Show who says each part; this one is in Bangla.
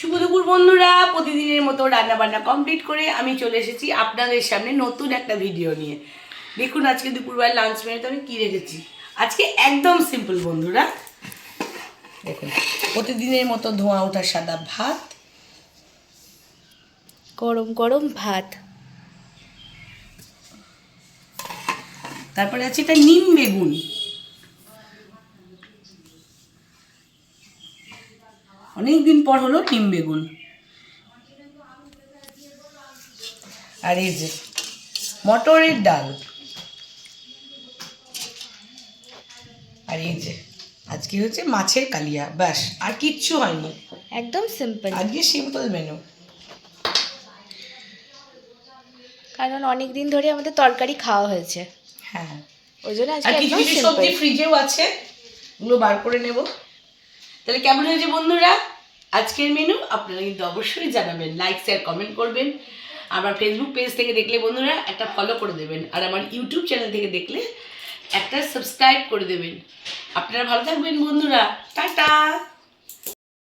Speaker 1: শুভ দুপুর বন্ধুরা প্রতিদিনের মতো রান্না বান্না কমপ্লিট করে আমি চলে এসেছি আপনাদের সামনে নতুন একটা ভিডিও নিয়ে। দেখুন আজকে দুপুরবেলা লাঞ্চ মেনুতে আমি কী রেখেছি আজকে একদম সিম্পল বন্ধুরা। দেখুন প্রতিদিনের মতো ধোঁয়া ওঠা সাদা ভাত।
Speaker 2: গরম গরম ভাত।
Speaker 1: তারপরে আছে এটা নিম বেগুন। অনেক দিন পর হলো নিম বেগুন। আর এই যে মটরের ডাল। আর এই যে আজকে হচ্ছে মাছের কালিয়া ব্যাস আর কিচ্ছু হয়নি।
Speaker 2: একদম সিম্পল
Speaker 1: আজকে সিম্পল মেনু
Speaker 2: কারণ অনেক দিন ধরে আমাদের তরকারি খাওয়া হয়েছে।
Speaker 1: হ্যাঁ।
Speaker 2: ওই জন্য আজকে একদম সিম্পল
Speaker 1: সবজি ফ্রিজেও আছে ওগুলো বার করে নেব। তাহলে কেমন হয়েছে বন্ধুরা? আজকের মেনু আপনারা কিন্তু অবশ্যই জানাবেন লাইক শেয়ার কমেন্ট করবেন। আমার ফেসবুক পেজ থেকে দেখলে বন্ধুরা একটা ফলো করে দেবেন, আর আমার ইউটিউব চ্যানেল থেকে দেখলে একটা সাবস্ক্রাইব করে দেবেন। আপনারা ভালো থাকবেন বন্ধুরা। টাটা!